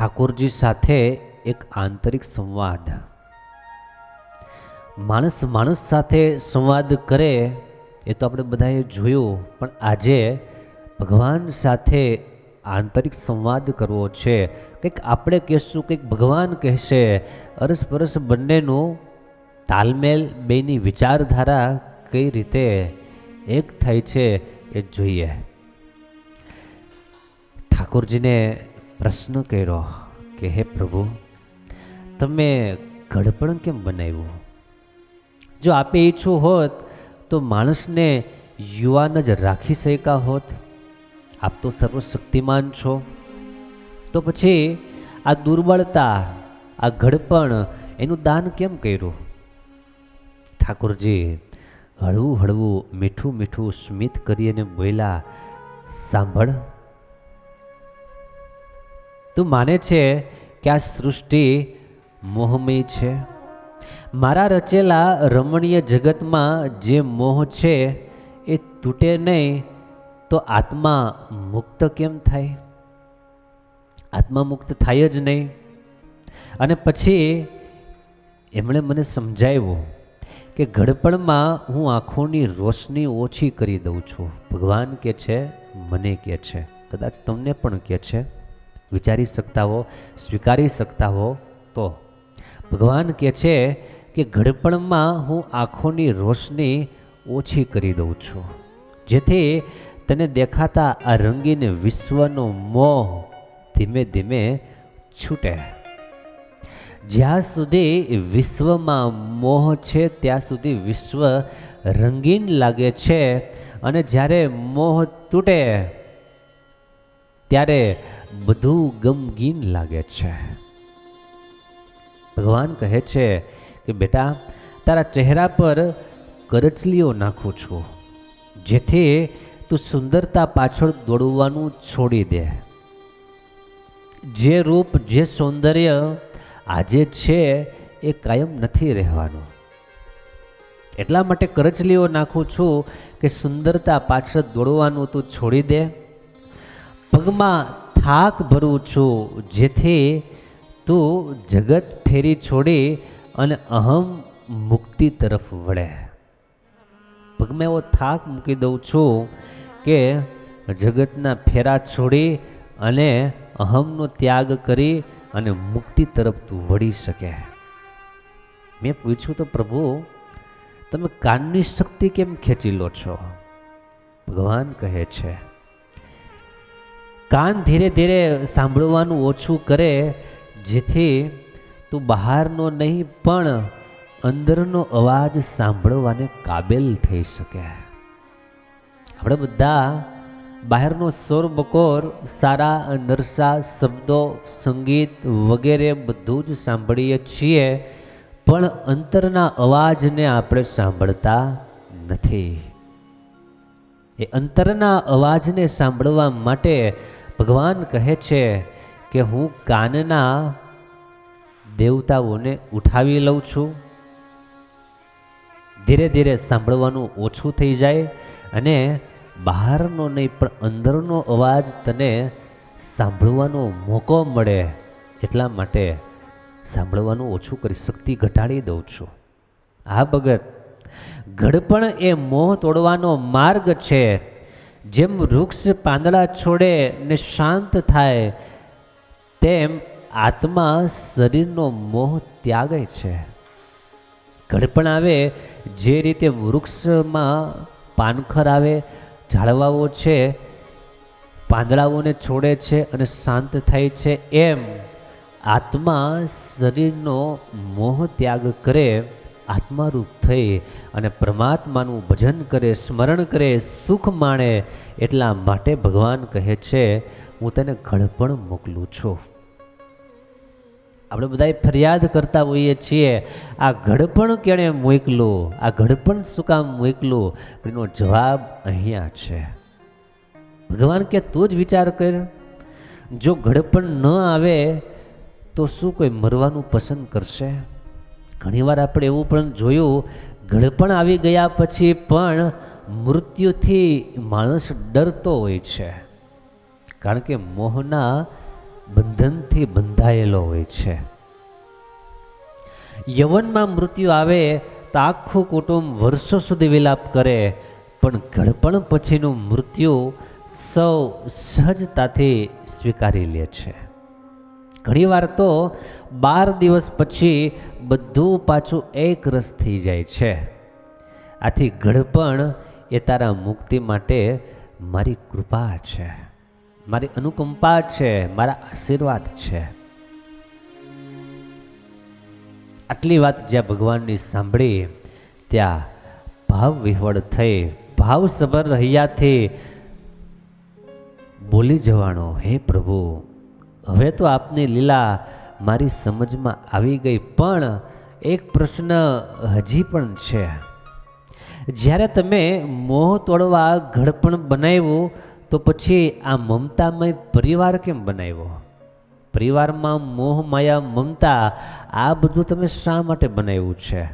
ઠાકોરજી સાથે એક આંતરિક સંવાદ. માણસ માણસ સાથે સંવાદ કરે એ તો આપણે બધાએ જોયું, પણ આજે ભગવાન સાથે આંતરિક સંવાદ કરવો છે. કંઈક આપણે કહેશું, કંઈક ભગવાન કહેશે. અરસપરસ બંનેનું તાલમેલ, બેની વિચારધારા કઈ રીતે એક થાય છે એ જોઈએ. ઠાકોરજીને પ્રશ્ન કર્યો કે, હે પ્રભુ, તમે ગડપણ કેમ બનાવ્યું? જો આપે ઈચ્છું હોત તો માણસને યુવાન જ રાખી શક્યા હોત. આપ તો સર્વશક્તિમાન છો. તો પછી આ દુર્બળતા, આ ઘડપણ એનું દાન કેમ કર્યું? ઠાકોરજી, હળવું હળવું મીઠું મીઠું સ્મિત કરીને બોલ્યા, સાંભળ તું માને છે કે આ સૃષ્ટિ મોહમય છે? મારા રચેલા રમણીય જગતમાં જે મોહ છે, એ તૂટે નહીં તો આત્મા મુક્ત કેમ થાય? આત્મા મુક્ત થાય જ નહીં. અને પછી એમણે મને સમજાવ્યું કે ઘડપણમાં હું આંખોની રોશની ઓછી કરી દઉં છું. ભગવાન કે છે, મને કે છે. કદાચ તમને પણ કે છે. વિચારી શકતા હો, સ્વીકારી શકતા હો, તો ભગવાન કહે છે કે ઘડપણમાં હું આંખોની રોશની ઓછી કરી દઉં છું, જેથી તને દેખાતા આ રંગીન વિશ્વનો મોહ ધીમે ધીમે છૂટે. જ્યાં સુધી વિશ્વમાં મોહ છે, ત્યાં સુધી વિશ્વ રંગીન લાગે છે અને જ્યારે મોહ તૂટે, ત્યારે બધું ગમગીન લાગે છે. ભગવાન કહે છે કે, બેટા, તારા ચહેરા પર કરચલીઓ નાખું છું. જેથી તું સુંદરતા પાછળ દોડવાનું છોડી દે. જે રૂપ, જે સૌંદર્ય આજે છે એ કાયમ નથી રહેવાનું. એટલા માટે કરચલીઓ નાખું છું કે સુંદરતા પાછળ દોડવાનું તું છોડી દે. પગમાં થાક ભરું છું, જેથી તું જગત ફેરી છોડી અને અહમ મુક્તિ તરફ વળે. પગમાં એવો થાક મૂકી દઉં છું કે જગતના ફેરા છોડી અને અહમનો ત્યાગ કરી અને મુક્તિ તરફ તું વળી શકે. મેં પૂછ્યું તો, પ્રભુ, તમે કાનની શક્તિ કેમ ખેંચી લો છો? ભગવાન કહે છે કાન ધીરે ધીરે સાંભળવાનું ઓછું કરે, જેથી તું બહારનો નહીં, પણ અંદરનો અવાજ સાંભળવાને કાબેલ થઈ શકે. આપણે બધા બહારનો સોર બકોર, સારા નરસા શબ્દો, સંગીત વગેરે બધું જ સાંભળીએ છીએ, પણ અંતરના અવાજને આપણે સાંભળતા નથી. એ અંતરના અવાજને સાંભળવા માટે ભગવાન કહે છે કે હું કાનના દેવતાઓને ઉઠાવી લઉં છું. ધીરે ધીરે સાંભળવાનું ઓછું થઈ જાય અને બહારનો નહીં, પણ અંદરનો અવાજ તને સાંભળવાનો મોકો મળે એટલા માટે સાંભળવાનું ઓછું કરી શક્તિ ઘટાડી દઉં છું. આ ભગત ઘડપણ એ મોહ તોડવાનો માર્ગ છે. જેમ વૃક્ષ પાંદડા છોડે ને શાંત થાય, તેમ આત્મા શરીરનો મોહ ત્યાગે છે. ઘડપણ આવે, જે રીતે વૃક્ષમાં પાનખર આવે, ઝાડવાઓ છે, પાંદડાઓને છોડે છે અને શાંત થાય છે, એમ આત્મા શરીરનો મોહ ત્યાગ કરે આત્મારૂપ થઈ અને પરમાત્માનું ભજન કરે, સ્મરણ કરે, સુખ માણે એટલા માટે ભગવાન કહે છે, હું તને ઘડપણ મોકલું છું. આપણે બધાએ ફરિયાદ કરતા હોઈએ છીએ, આ ઘડપણ કેણે મોકલું? આ ઘડપણ શું કામ મોકલું? એનો જવાબ અહીંયા છે. ભગવાન કે, તું જ વિચાર કર, જો ઘડપણ ન આવે તો શું કોઈ મરવાનું પસંદ કરશે? ઘણીવાર આપણે એવું પણ જોયું, ગળપણ આવી ગયા પછી પણ મૃત્યુથી માણસ ડરતો હોય છે. કારણ કે મોહના બંધનથી બંધાયેલો હોય છે. યવનમાં મૃત્યુ આવે તો આખું કુટુંબ વર્ષો સુધી વિલાપ કરે, પણ ગળપણ પછીનું મૃત્યુ સૌ સહજતાથી સ્વીકારી લે છે. ઘણીવાર તો બાર દિવસ પછી બધું પાછું એક રસ થઈ જાય છે. આથી ઘડપણ એ તારા મુક્તિ માટે મારી કૃપા છે. મારી અનુકંપા છે, મારા આશીર્વાદ છે. આટલી વાત જ્યાં ભગવાનની સાંભળી, ત્યાં ભાવ વિહવળ થઈ, ભાવસભર રહ્યાથી બોલી જવાનો હે પ્રભુ. હવે તો આપની લીલા મારી સમજમાં આવી ગઈ, પણ એક પ્રશ્ન હજી પણ છે. જ્યારે તમે મોહ તોડવા ઘડપણ બનાવ્યું, તો પછી આ મમતામય પરિવાર કેમ બનાવ્યો? પરિવારમાં મોહ, માયા, મમતા, આ બધું તમે શા માટે બનાવ્યું છે?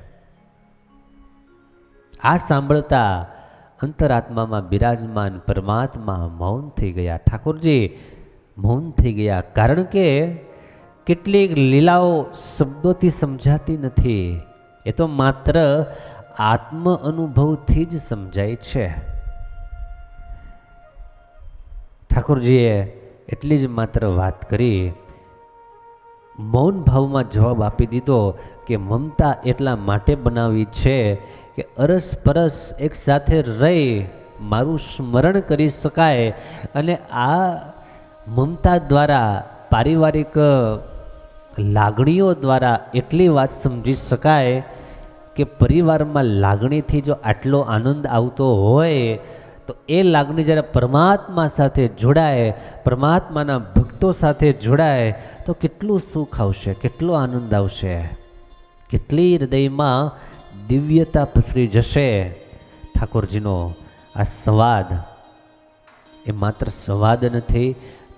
આ સાંભળતા અંતરાત્મામાં બિરાજમાન પરમાત્મા મૌન થઈ ગયા. ઠાકોરજી મૌન થઈ ગયા. કારણ કે કેટલીક લીલાઓ શબ્દોથી સમજાતી નથી. એ તો માત્ર આત્મ અનુભવથી જ સમજાય છે. ઠાકોરજીએ એટલી જ માત્ર વાત કરી. મૌન ભાવમાં જવાબ આપી દીધો કે મમતા એટલા માટે બનાવી છે કે અરસ પરસ એકસાથે રહી મારું સ્મરણ કરી શકાય અને આ મમતા દ્વારા પારિવારિક લાગણીઓ દ્વારા એટલી વાત સમજી શકાય કે પરિવારમાં લાગણીથી જો આટલો આનંદ આવતો હોય, તો એ લાગણી જ્યારે પરમાત્મા સાથે જોડાય, પરમાત્માના ભક્તો સાથે જોડાય, તો કેટલું સુખ આવશે, કેટલો આનંદ આવશે. કેટલી હૃદયમાં દિવ્યતા પસરી જશે. ઠાકોરજીનો આ સંવાદ એ માત્ર સંવાદ નથી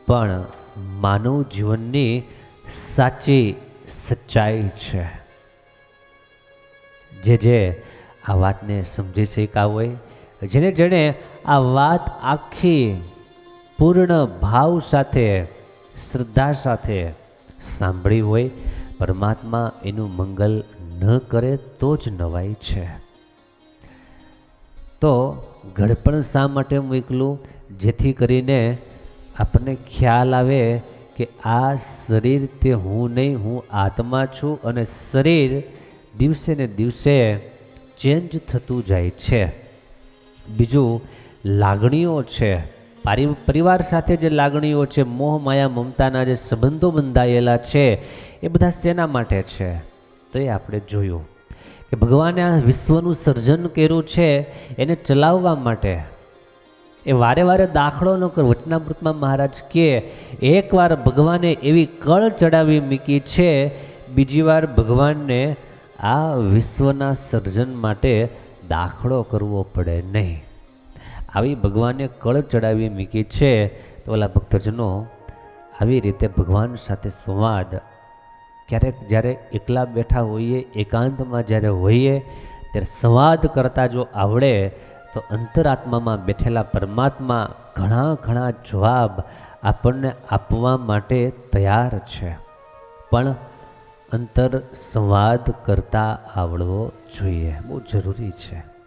પણ માનવ જીવનની સાચી સચ્ચાઈ છે. જે જે આ વાતને સમજી શક્યા હોય, જેને જેણે આ વાત આખી પૂર્ણ ભાવ સાથે, શ્રદ્ધા સાથે સાંભળી હોય, પરમાત્મા એનું મંગલ ન કરે તો જ નવાય છે. તો ગડપણ શા માટે મૂકલું જેથી કરીને આપણને ખ્યાલ આવે કે આ શરીર તે હું નહીં, હું આત્મા છું અને શરીર દિવસે ને દિવસે ચેન્જ થતું જાય છે. બીજું, લાગણીઓ છે. પારિ પરિવાર સાથે જે લાગણીઓ છે, મોહ, માયા, મમતાના જે સંબંધો બંધાયેલા છે, એ બધા શેના માટે છે? તો એ આપણે જોયું કે ભગવાને આ વિશ્વનું સર્જન કર્યું છે એને ચલાવવા માટે. એ વારે વારે દાખલો ન કર. વચનામૃતમાં મહારાજ કે, એકવાર ભગવાને એવી કળ ચડાવી મૂકી છે, બીજી વાર ભગવાનને આ વિશ્વના સર્જન માટે દાખલો કરવો પડે નહીં. આવી ભગવાને કળ ચડાવી મૂકી છે, તો ઓલા ભક્તજનો આવી રીતે ભગવાન સાથે સંવાદ. ક્યારેક જ્યારે એકલા બેઠા હોઈએ, એકાંતમાં જ્યારે હોઈએ, ત્યારે સંવાદ કરતાં જો આવડે તો અંતરાત્મામાં બેઠેલા પરમાત્મા ઘણા ઘણા જવાબ આપણને આપવા માટે તૈયાર છે. પણ અંતર સંવાદ કરતા આવડવો જોઈએ. બહુ જરૂરી છે.